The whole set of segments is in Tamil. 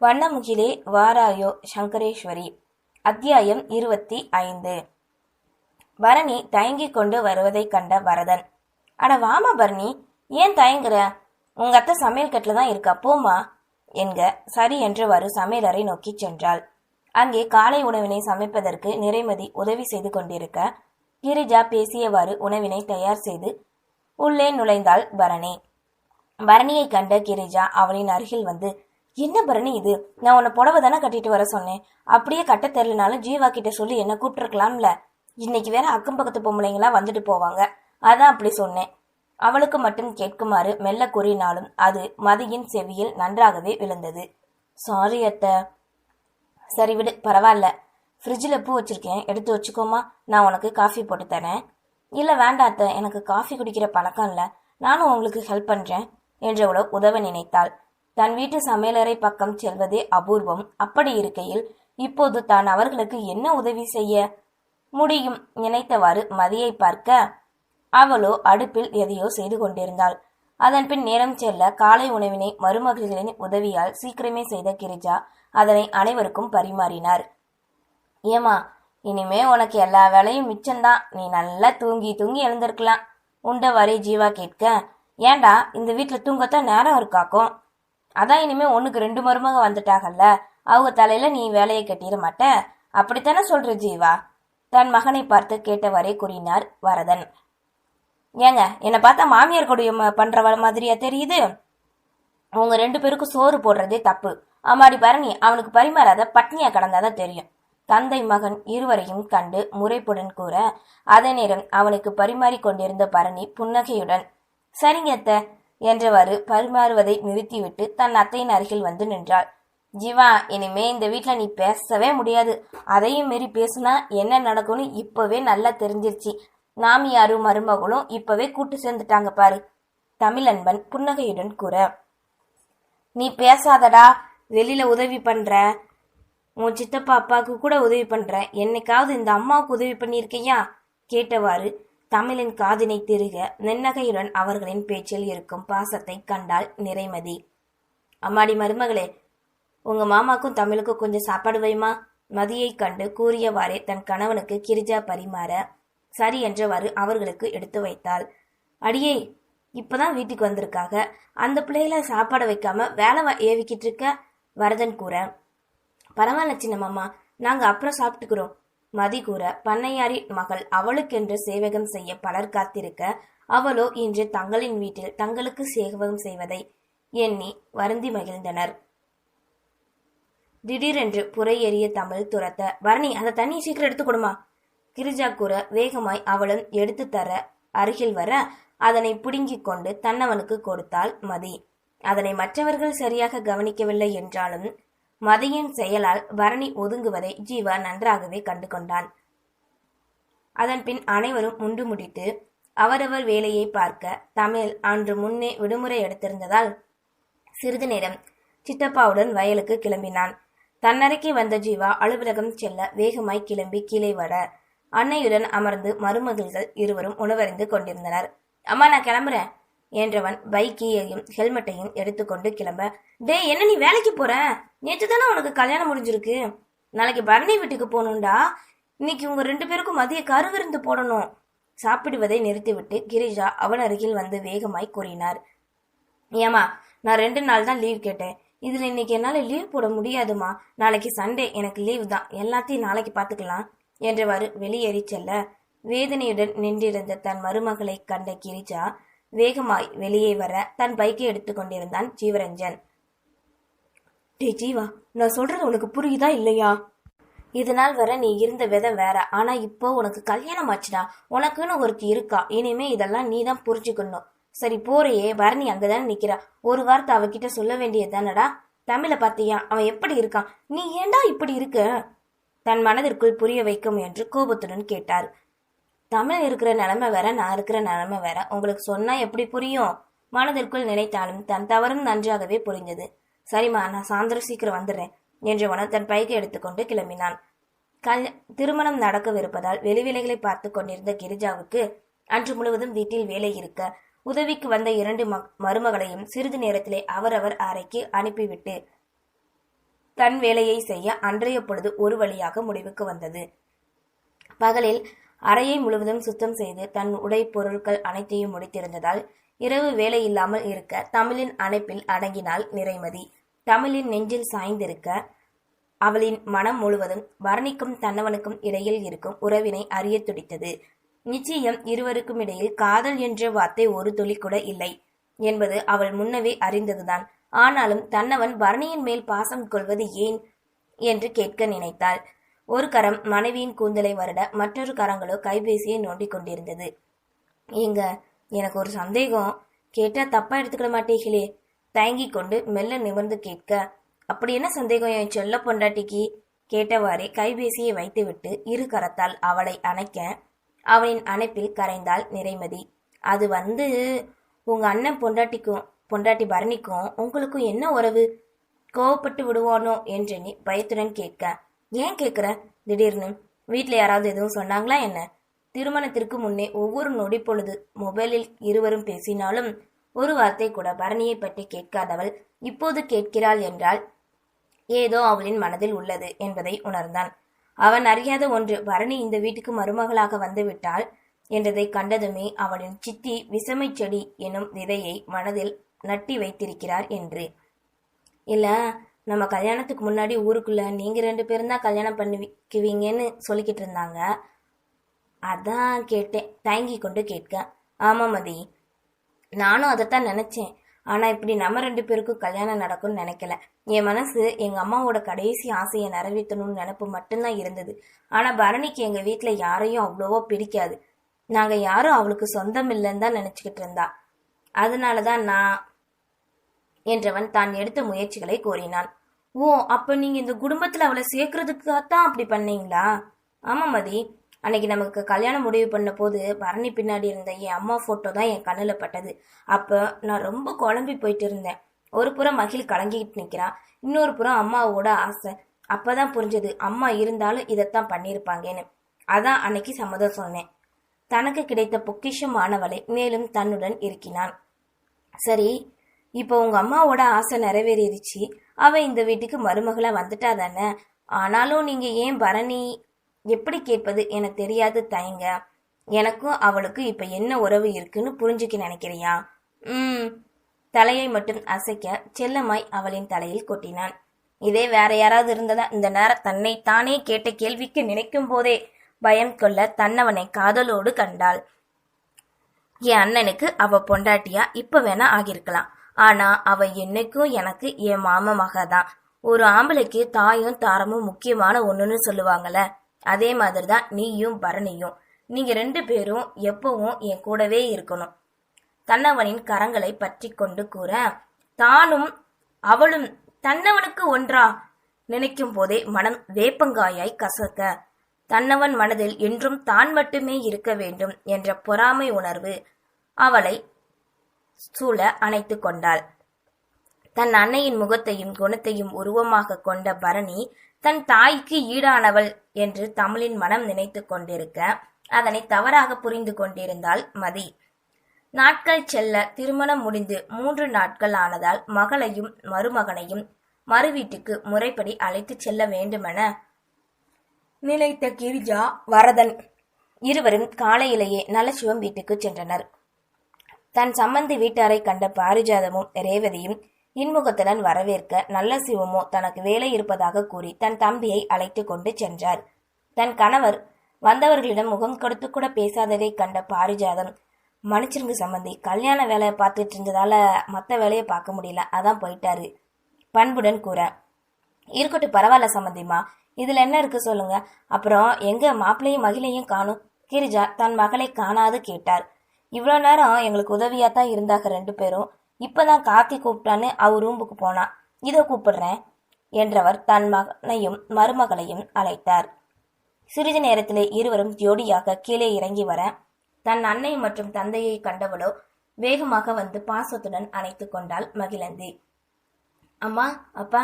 வண்ணமுகிலே வாராயோ சங்கரேஸ்வரி. அத்தியாயம் இருபத்தி ஐந்து. பரணி தயங்கிக் கொண்டு வருவதைக் கண்ட வரதன். அட வாமா பரணி ஏன் தயங்குற? உங்க அத்தை சமையல் கட்டில தான் இருக்கா போமா என்க. சரி என்றவாறு சமையலறை நோக்கி சென்றாள். அங்கே காலை உணவினை சமைப்பதற்கு நிறைமதி உதவி செய்து கொண்டிருக்க கிரிஜா பேசியவாறு உணவினை தயார் செய்து உள்ளே நுழைந்தாள் பரணி. பரணியை கண்ட கிரிஜா அவளின் அருகில் வந்து என்ன பரணி இது? நான் உன்னை புடவை தானே கட்டிட்டு வர சொன்னேன். அப்படியே கட்ட தெரியலனாலும் ஜீவா கிட்ட சொல்லி என்ன கூப்பிட்டுருக்கலாம்ல. இன்னைக்கு வேற அக்கம் பக்கத்து பொம்பளைங்களாம் வந்துட்டு போவாங்க. அதான் அப்படி சொன்னேன். அவளுக்கு மட்டும் கேட்குமாறு மெல்ல கூறினாலும் அது மதியின் செவியில் நன்றாகவே விழுந்தது. சாரி அத்தை. சரி விடு பரவாயில்ல. ஃப்ரிட்ஜில் பூ வச்சிருக்கேன். எடுத்து வச்சுக்கோமா. நான் உனக்கு காஃபி போட்டு தரேன். இல்லை வேண்டாம் அத்தை. எனக்கு காஃபி குடிக்கிற பழக்கம் இல்லை. நானும் உங்களுக்கு ஹெல்ப் பண்ணுறேன் என்றவளோ உதவ நினைத்தாள். தன் வீட்டு சமையலறை பக்கம் செல்வதே அபூர்வம். அப்படி இருக்கையில் இப்போது தான் அவர்களுக்கு என்ன உதவி செய்ய முடியும் நினைத்தவாறு மதியை பார்க்க அவளோ அடுப்பில் எதையோ செய்து கொண்டிருந்தாள். அதன் பின் நேரம் செல்ல காலை உணவினை மருமகளின் உதவியால் சீக்கிரமே செய்த கிரிஜா அதனை அனைவருக்கும் பரிமாறினார். ஏமா இனிமே உனக்கு எல்லா வேலையும் மிச்சம்தான். நீ நல்லா தூங்கி தூங்கி எழுந்திருக்கலாம். உண்ட வரை ஜீவா கேட்க ஏண்டா இந்த வீட்டில் தூங்கத்தான் நேரம் இருக்காக்கும் அதான் இனிமே ஒண்ணுக்கு ரெண்டு மருமக வந்துட்டாகல்ல? அவங்க தலையில நீ வேலையை கட்டிட மாட்ட? அப்படித்தானே சொல்ற ஜீவா? தன் மகனை பார்த்து கேட்டவரே கூறினார் வரதன். ஏங்க என்னை பார்த்தா மாமியார் கொடிய பண்ற மாதிரியா தெரியுது? உங்க ரெண்டு பேருக்கும் சோறு போடுறதே தப்பு. அம்மாடி பரணி அவனுக்கு பரிமாறாத பட்னியா கடந்தாதான் தெரியும். தந்தை மகன் இருவரையும் கண்டு முறைப்புடன் கூற அதே நேரம் அவனுக்கு பரிமாறி கொண்டிருந்த பரணி புன்னகையுடன் சரிங்க அத்தை என்றவாறு பரிமாறுவதை நிறுத்திவிட்டு தன் அத்தையின் அருகில் வந்து நின்றாள். ஜீவா இனிமே இந்த வீட்டில் நீ பேசவே முடியாது. அதையும் மீறி பேசுனா என்ன நடக்கும்னு இப்பவே நல்லா தெரிஞ்சிருச்சு. மாமியாரும் மருமகளும் இப்பவே கூட்டு சேர்ந்துட்டாங்க பாரு தமிழன்பன் புன்னகையுடன் கூற. நீ பேசாதடா. வெளியில உதவி பண்ற. உன் சித்தப்பா அப்பாவுக்கு கூட உதவி பண்ற. என்னைக்காவது இந்த அம்மாவுக்கு உதவி பண்ணியிருக்கையா? கேட்டவாறு தமிழின் காதினை திருக நின்னகையுடன் அவர்களின் பேச்சில் இருக்கும் பாசத்தை கண்டாள் நிறைமதி. அம்மாடி மருமகளே உங்க மாமாக்கும் தமிழுக்கும் கொஞ்சம் சாப்பாடு வைமா? மதியை கண்டு கூறியவாறே தன் கணவனுக்கு கிரிஜா பரிமாற சரி என்றவாறு அவர்களுக்கு எடுத்து வைத்தாள். அடியே இப்பதான் வீட்டுக்கு வந்திருக்காக. அந்த பிள்ளைகளை சாப்பாடு வைக்காம வேலை ஏவிக்கிட்டு இருக்க வரதன் கூற பரவாயில்ல சின்னம்மா நாங்க அப்புறம் சாப்பிட்டுக்கிறோம். மதி கூற மகள் அவளுக்கென்று சேவகம் செய்ய பலர் காத்திருக்க அவளோ இன்று தங்களின் வீட்டில் தங்களுக்கு சேவகம் செய்வதை எண்ணி வருந்தி மகிழ்ந்தனர். திடீரென்று புறை எறிய தமிழ் துரத்த வரணி அந்த தண்ணியை சீக்கிரம் எடுத்து கொடுமா? கிரிஜா கூற வேகமாய் அவளும் எடுத்து தர அருகில் வர அதனை பிடுங்கிக் கொண்டு தன்னவனுக்கு கொடுத்தாள் மதி. அதனை மற்றவர்கள் சரியாக கவனிக்கவில்லை என்றாலும் மதியின் செயலால் பரணி ஒதுங்குவதை ஜீவா நன்றாகவே கண்டு கொண்டான் அதன்பின் அனைவரும் முண்டு முடித்து அவரவர் வேலையை பார்க்க தமிழ் அன்று முன்னே விடுமுறை எடுத்திருந்ததால் சிறிது நேரம் சித்தப்பாவுடன் வயலுக்கு கிளம்பினான். தன்னறைக்கு வந்த ஜீவா அலுவலகம் செல்ல வேகமாய் கிளம்பி கீழே வர அன்னையுடன் அமர்ந்து மருமகள்கள் இருவரும் உணவறிந்து கொண்டிருந்தனர். அம்மா நான் கிளம்புறேன். என்றவன் பைக்கியையும் ஹெல்மெட்டையும் எடுத்துக்கொண்டு கிளம்ப டே என்ன நீ வேலைக்கு போற? நேற்று தானே உனக்கு கல்யாணம் முடிஞ்சிருக்கு. நாளைக்கு பரணி வீட்டுக்கு போகணும்டா. இன்னைக்கு உங்க ரெண்டு பேருக்கும் மதிய கருவிருந்து போடணும். சாப்பிடுவதை நிறுத்திவிட்டு கிரிஜா அவன் அருகில் வந்து வேகமாய் கூறினார். ஏமா நான் ரெண்டு நாள் தான் லீவ் கேட்டேன். இதுல இன்னைக்கு என்னால லீவ் போட முடியாதுமா? நாளைக்கு சண்டே எனக்கு லீவ் தான். எல்லாத்தையும் நாளைக்கு பார்த்துக்கலாம் என்றவாறு வெளியேறி செல்ல வேதனையுடன் நின்றிருந்த தன் மருமகளை கண்ட கிரிஜா வேகமாய் வெளியே வர தன் பைக்கை எடுத்துக்கொண்டிருந்தான் ஜீவரஞ்சன். டே ஜீவா நான் சொல்றது உனக்கு புரியுதா இல்லையா? இது நாள் வரை நீ இருந்த விதை வேற. ஆனா இப்போ உனக்கு கல்யாணம் ஆச்சுடா. உனக்குன்னு ஒருத்தி இருக்கா. இனிமே இதெல்லாம் நீ தான் புரிஞ்சுக்கணும். சரி போறியே. பரணி அங்கதானே நிக்கிறா. ஒரு வார்த்தை அவகிட்ட சொல்ல வேண்டியது தானடா? தமிழை பார்த்தியா அவன் எப்படி இருக்கான்? நீ ஏண்டா இப்படி இருக்க? தன் மனதிற்குள் புரிய வைக்கும் என்று கோபத்துடன் கேட்டார். தமிழ் இருக்கிற நிலைமை வேற நான் இருக்கிற நிலைமை வேற. உங்களுக்கு சொன்னா எப்படி புரியும்? மனதிற்குள் நினைத்தாலும் தன் தவறும் நன்றாகவே புரிந்தது சரிம்மா நான் சாயந்தரம் சீக்கிரம் வந்துடுறேன் என்றவன தன் பைக்கை எடுத்துக்கொண்டு கிளம்பினான். கல் திருமணம் நடக்கவிருப்பதால் வெளிவேலைகளை பார்த்து கொண்டிருந்த கிரிஜாவுக்கு அன்று முழுவதும் வீட்டில் வேலை இருக்க உதவிக்கு வந்த இரண்டு மருமகளையும் சிறிது நேரத்திலே அவரவர் அறைக்கு அனுப்பிவிட்டு தன் வேலையை செய்ய அன்றைய பொழுது ஒரு வழியாக முடிவுக்கு வந்தது. பகலில் அறையை முழுவதும் சுத்தம் செய்து தன் உடை பொருட்கள் அனைத்தையும் முடித்திருந்ததால் இரவு வேலை இல்லாமல் இருக்க தமிழின் அணைப்பில் அடங்கினாள் நிறைமதி. தமிழின் நெஞ்சில் சாய்ந்திருக்க அவளின் மனம் முழுவதும் வர்ணிக்கும் தன்னவனுக்கும் இடையில் இருக்கும் உறவினை அறிய துடித்தது. நிச்சயம் இருவருக்கும் இடையில் காதல் என்ற வார்த்தை ஒரு துளி கூட இல்லை என்பது அவள் முன்னவே அறிந்ததுதான். ஆனாலும் தன்னவன் பரணியின் மேல் பாசம் கொள்வது ஏன் என்று கேட்க நினைத்தாள். ஒரு கரம் மனைவியின் கூந்தலை வருட மற்றொரு கரங்களோ கைபேசியை நோண்டிக் கொண்டிருந்தது. ஏங்க எனக்கு ஒரு சந்தேகம். கேட்டா தப்பா எடுத்துக்கிட மாட்டீங்களே தயங்கி கொண்டு மெல்ல நிமிர்ந்து கேட்க அப்படி என்ன சந்தேகம்? என் செல்ல பொண்டாட்டிக்கு? கேட்டவாறே கைபேசியை வைத்துவிட்டு இரு கரத்தால் அவளை அணைக்க அவனின் அணைப்பில் கரைந்தாள் நிறைமதி. அது வந்து உங்க அண்ணன் பொண்டாட்டிக்கும் பொண்டாட்டி பரணிக்கும் உங்களுக்கும் என்ன உறவு? கோவப்பட்டு விடுவானோ? என்றெண்ணி பயத்துடன் கேட்க ஏன் கேட்குற திடீர்னு. வீட்டில் யாராவது எதுவும் சொன்னாங்களா என்ன? திருமணத்திற்கு முன்னே ஒவ்வொரு நொடி பொழுது மொபைலில் இருவரும் பேசினாலும் ஒரு வார்த்தை கூட பரணியை பற்றி கேட்காதவள் இப்போது கேட்கிறாள் என்றால் ஏதோ அவளின் மனதில் உள்ளது என்பதை உணர்ந்தான். அவன் அறியாத ஒன்று பரணி இந்த வீட்டுக்கு மருமகளாக வந்துவிட்டாள் என்றதை கண்டதுமே அவளின் சித்தி விசமை செடி எனும் விதையை மனதில் நட்டி வைத்திருக்கிறார் என்று. இல்ல நம்ம கல்யாணத்துக்கு முன்னாடி ஊருக்குள்ள நீங்க ரெண்டு பேரும் தான் கல்யாணம் பண்ணிக்குவீங்கன்னு சொல்லிக்கிட்டு இருந்தாங்க. அதான் கேட்டேன். தயங்கி கொண்டு கேட்க. ஆமா மதி. நானும் அதைத்தான் நினைச்சேன். ஆனா இப்படி நம்ம ரெண்டு பேருக்கும் கல்யாணம் நடக்கும்னு நினைக்கல. என் மனசு எங்க அம்மாவோட கடைசி ஆசையை நிறைவேற்றணும்னு நினப்பு மட்டும்தான் இருந்தது. ஆனா பரணிக்கு எங்க வீட்டில் யாரையும் அவ்வளவோ பிடிக்காது. நாங்க யாரும் அவளுக்கு சொந்தம் இல்லைன்னு தான் நினைச்சுக்கிட்டு இருந்தா. அதனாலதான் நான் என்றவன் தான் எடுத்த முயற்சிகளை கோரினான். ஓ அப்ப நீங்க இந்த குடும்பத்துல அவளை சேர்க்கறதுக்காகத்தான் அப்படி பண்ணீங்களா? ஆமா மதி. அன்னைக்கு நமக்கு கல்யாணம் முடிவு பண்ண போது பரணி பின்னாடி இருந்த என் அம்மா போட்டோ தான் என் கண்ணுல பட்டது. அப்ப நான் ரொம்ப குழம்பி போயிட்டு இருந்தேன். ஒரு புறம் மகிழ் கலங்கிட்டு நிக்கிறான். இன்னொரு புறம் அம்மாவோட ஆசை. அப்பதான் புரிஞ்சது அம்மா இருந்தாலும் இதைத்தான் பண்ணியிருப்பாங்கன்னு. அதான் அன்னைக்கு சம்மதம் சொன்னேன். தனக்கு கிடைத்த பொக்கிஷமானவளை மேலும் தன்னுடன் இருக்கினான். சரி இப்போ உங்க அம்மாவோட ஆசை நிறைவேறிடுச்சு. அவ இந்த வீட்டுக்கு மருமகளா வந்துட்டா தானே ஆனாலும் நீங்க ஏன் பரணி? எப்படி கேட்பது? என தெரியாது தயங்க. எனக்கும் அவளுக்கும் இப்ப என்ன உறவு இருக்குன்னு புரிஞ்சுக்க நினைக்கிறியா? ம். தலையை மட்டும் அசைக்க செல்லமாய் அவளின் தலையில் கொட்டினான். இதே வேற யாராவது இருந்ததா? இந்த நேரம் தன்னை தானே கேட்ட கேள்விக்கு நினைக்கும் போதே பயம் கொள்ள தன்னவனை காதலோடு கண்டாள். என் அண்ணனுக்கு அவ பொண்டாட்டியா? இப்ப வேணா ஆகியிருக்கலாம். ஆனா அவ என்னைக்கும் எனக்கு என் மாம மக தான் ஒரு ஆம்பளைக்கு தாயும் தாரமும் முக்கியமான ஒண்ணுன்னு சொல்லுவாங்கல்ல அதே மாதிரிதான் நீயும் பரணியும். நீங்க ரெண்டு பேரும் எப்பவும் என் கூடவே இருக்கணும். தன்னவனின் கரங்களை பற்றி கொண்டு கூற தானும் அவளும் தன்னவனுக்கு ஒன்றா? நினைக்கும் போதே மனம் வேப்பங்காயாய் கசக்க தன்னவன் மனதில் என்றும் தான் மட்டுமே இருக்க வேண்டும் என்ற பொறாமை உணர்வு அவளை சூழ அணைத்து கொண்டாள். தன் அன்னையின் முகத்தையும் குணத்தையும் உருவமாக கொண்ட பரணி தன் தாய்க்கு ஈடானவள் என்று தமிழின் மனம் நினைத்து கொண்டிருக்க அதனை தவறாக புரிந்து கொண்டிருந்தாள் மதி. நாட்கள் செல்ல திருமணம் முடிந்து மூன்று நாட்கள் ஆனதால் மகளையும் மருமகனையும் மறு வீட்டுக்கு முறைப்படி அழைத்துச் செல்ல வேண்டுமென நினைத்த கிரிஜா வரதன் இருவரும் காலையிலேயே நலசிவம் வீட்டுக்கு சென்றனர். தன் சம்பந்தி வீட்டாரை கண்ட பாரிஜாதமும் ரேவதியும் இன்முகத்துடன் வரவேற்க நல்ல சிவமோ தனக்கு வேலை இருப்பதாக கூறி தன் தம்பியை அழைத்து கொண்டு சென்றார். தன் கணவர் வந்தவர்களிடம் முகம் கொடுத்து கூட பேசாததை கண்ட பாரிஜாதம் மன்னிச்சிருங்க சம்பந்தி கல்யாண வேலையை பார்த்துட்டு இருந்ததால மற்ற வேலையை பார்க்க முடியல அதான் போயிட்டாரு. பண்புடன் கூற இருக்கட்டும் பரவாயில்ல சம்பந்திமா இதுல என்ன இருக்கு சொல்லுங்க. அப்புறம் எங்க மாப்பிள்ளையும் மகிழையும் காணும்? கிரிஜா தன் மகளை காணாது கேட்டார். இவ்வளோ நேரம் எங்களுக்கு உதவியாக தான் இருந்தாங்க ரெண்டு பேரும். இப்பதான் கார்த்தி கூப்பிட்டான்னு அவர் ரூம்புக்கு போனா. இதோ கூப்பிடுறேன் என்றவர் தன் மகனையும் மருமகளையும் அழைத்தார். சிறிது நேரத்திலே இருவரும் ஜோடியாக கீழே இறங்கி வர தன் அன்னை மற்றும் தந்தையை கண்டவளோ வேகமாக வந்து பாசத்துடன் அணைத்து கொண்டாள் மகிழந்தி. அம்மா அப்பா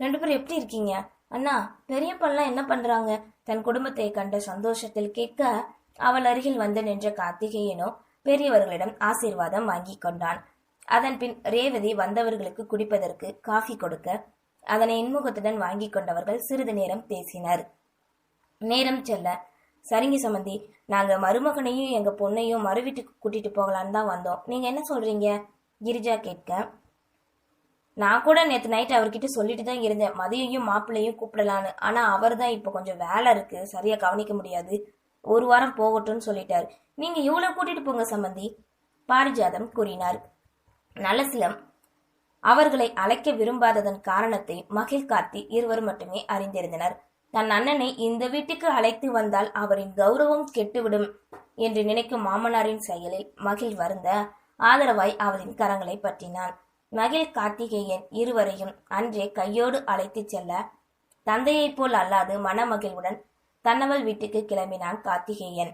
ரெண்டு பேரும் எப்படி இருக்கீங்க? அண்ணா பெரியப்பெல்லாம் என்ன பண்றாங்க? தன் குடும்பத்தை கண்ட சந்தோஷத்தில் கேட்க அவள் அருகில் வந்து நின்ற கார்த்திகேயனோ பெரியவர்களிடம் ஆசீர்வாதம் வாங்கி கொண்டான். அதன் பின் ரேவதி வந்தவர்களுக்கு குடிப்பதற்கு காஃபி கொடுக்க அதனை இன்முகத்துடன் வாங்கி கொண்டவர்கள் சிறிது நேரம் பேசினர். நேரம் செல்ல சரிங்க சமந்தி நாங்க மருமகனையும் எங்க பொண்ணையும் மறு வீட்டுக்கு கூட்டிட்டு போகலான்னு தான் வந்தோம். நீங்க என்ன சொல்றீங்க? கிரிஜா கேட்க நான் கூட நேற்று நைட் அவர்கிட்ட சொல்லிட்டு தான் இருந்தேன். மதியையும் மாப்பிள்ளையும் கூப்பிடலான்னு. ஆனா அவர் தான் இப்போ கொஞ்சம் வேலை இருக்கு. சரியா கவனிக்க முடியாது. ஒரு வாரம் போகட்டும்னு சொல்லிட்டார். நீங்க இவ்வளவு கூட்டிட்டு போங்க சம்பந்தி பாரிஜாதம் கூறினார். நலசிலம் அவர்களை அழைக்க விரும்பாததன் காரணத்தை மகிழ் கார்த்தி இருவர் மட்டுமே அறிந்திருந்தனர். தன் அண்ணனை இந்த வீட்டுக்கு அழைத்து வந்தால் அவரின் கௌரவம் கெட்டுவிடும் என்று நினைக்கும் மாமனாரின் செயலில் மகிழ் வருந்த ஆதரவாய் அவரின் கரங்களை பற்றினான். மகிழ் கார்த்திகேயன் இருவரையும் அன்றே கையோடு அழைத்துச் செல்ல தந்தையைப் போல் அல்லாது மனமகிழ்வுடன் தன்னவள் வீட்டுக்கு கிளம்பினான் கார்த்திகேயன்.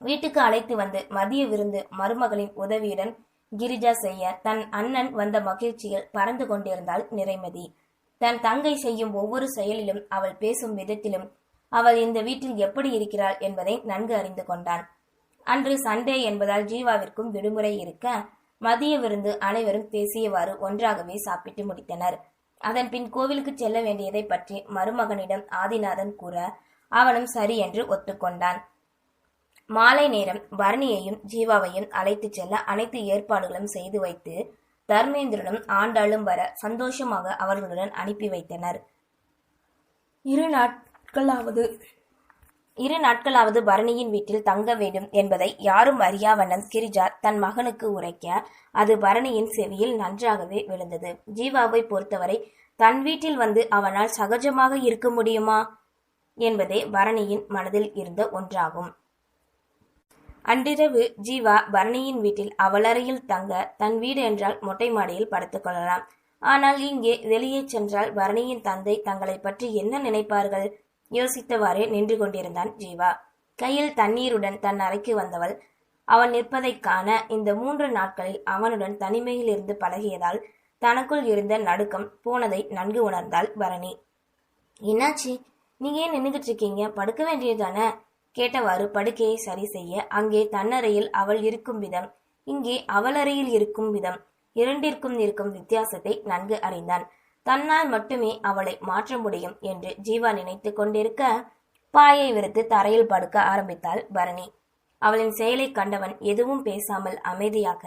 வீட்டுக்கு அழைத்து வந்து மதிய விருந்து மருமகளின் உதவியுடன் கிரிஜா செய்ய தன் அண்ணன் வந்த மகிழ்ச்சியில் பறந்து கொண்டிருந்தாள் நிறைமதி. தன் தங்கை செய்யும் ஒவ்வொரு செயலிலும் அவள் பேசும் விதத்திலும் அவள் இந்த வீட்டில் எப்படி இருக்கிறாள் என்பதை நன்கு அறிந்து கொண்டான். அன்று சண்டே என்பதால் ஜீவாவிற்கும் விடுமுறை இருக்க மதிய விருந்து அனைவரும் பேசியவாறு ஒன்றாகவே சாப்பிட்டு முடித்தனர். அதன் பின் கோவிலுக்கு செல்ல வேண்டியதை பற்றி மருமகனிடம் ஆதிநாதன் கூற அவனும் சரி என்று ஒத்துக்கொண்டான். மாலை நேரம் பரணியையும் ஜீவாவையும் அழைத்துச் செல்ல அனைத்து ஏற்பாடுகளும் செய்து வைத்து தர்மேந்திரனும் ஆண்டாளும் வர சந்தோஷமாக அவர்களுடன் அனுப்பி வைத்தனர். இரு நாட்களாவது. இரு நாட்களாவது பரணியின் வீட்டில் தங்க வேண்டும் என்பதை யாரும் அறியாவண்ணம் கிரிஜா தன் மகனுக்கு உரைக்க அது பரணியின் செவியில் நன்றாகவே விழுந்தது. ஜீவாவை பொறுத்தவரை தன் வீட்டில் வந்து அவனால் சகஜமாக இருக்க முடியுமா? என்பதே பரணியின் மனதில் இருந்த ஒன்றாகும். அன்றிரவு ஜீவா பரணியின் வீட்டில் அவளறையில் தங்க தன் வீடு என்றால் மொட்டை மாடியில் படுத்துக் கொள்ளலாம். ஆனால் இங்கே வெளியே சென்றால் பரணியின் தந்தை தங்களை பற்றி என்ன நினைப்பார்கள்? யோசித்தவாறே நின்று கொண்டிருந்தான் ஜீவா. கையில் தண்ணீருடன் தன் அறைக்கு வந்தவள். அவன் நிற்பதைக் காண இந்த மூன்று நாட்களில் அவனுடன் தனிமையில் இருந்து பழகியதால் தனக்குள் இருந்த நடுக்கம் போனதை நன்கு உணர்ந்தாள் பரணி. என்னாச்சு? நீங்க ஏன் நின்றுகிட்டு இருக்கீங்க? படுக்க வேண்டியதுதானே? கேட்டவாறு படுக்கையை சரி செய்ய அங்கே தன்னறையில் அவள் இருக்கும் விதம். இங்கே அவளறையில் இருக்கும் விதம். இரண்டிற்கும் இருக்கும் வித்தியாசத்தை நன்கு அறிந்தான். தன்னால் மட்டுமே அவளை மாற்ற முடியும் என்று ஜீவா நினைத்து கொண்டிருக்க பாயை விரித்து தரையில் படுக்க ஆரம்பித்தாள் பரணி. அவளின் செயலை கண்டவன் எதுவும் பேசாமல் அமைதியாக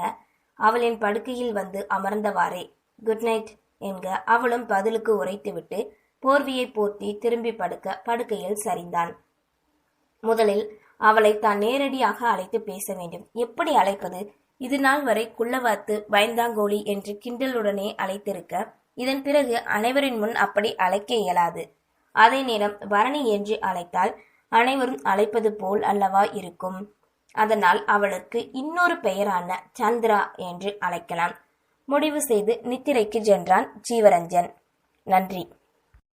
அவளின் படுக்கையில் வந்து அமர்ந்தவாறே குட் நைட் என்க அவளும் பதிலுக்கு உரைத்துவிட்டு போர்வியை போர்த்தி திரும்பி படுக்க படுக்கையில் சரிந்தான். முதலில் அவளை தான் நேரடியாக அழைத்து பேச வேண்டும். எப்படி அழைப்பது? இது நாள் வரை குள்ளவாத்து பயந்தாங்கோழி என்று கிண்டலுடனே அழைத்திருக்க இதன் பிறகு அனைவரின் முன் அப்படி அழைக்க இயலாது. அதே நேரம் பரணி என்று அழைத்தால் அனைவரும் அழைப்பது போல் அல்லவா இருக்கும்? அதனால் அவளுக்கு இன்னொரு பெயரான சந்திரா என்று அழைக்கலாம். முடிவு செய்து நித்திரைக்கு சென்றான் ஜீவரஞ்சன். நன்றி.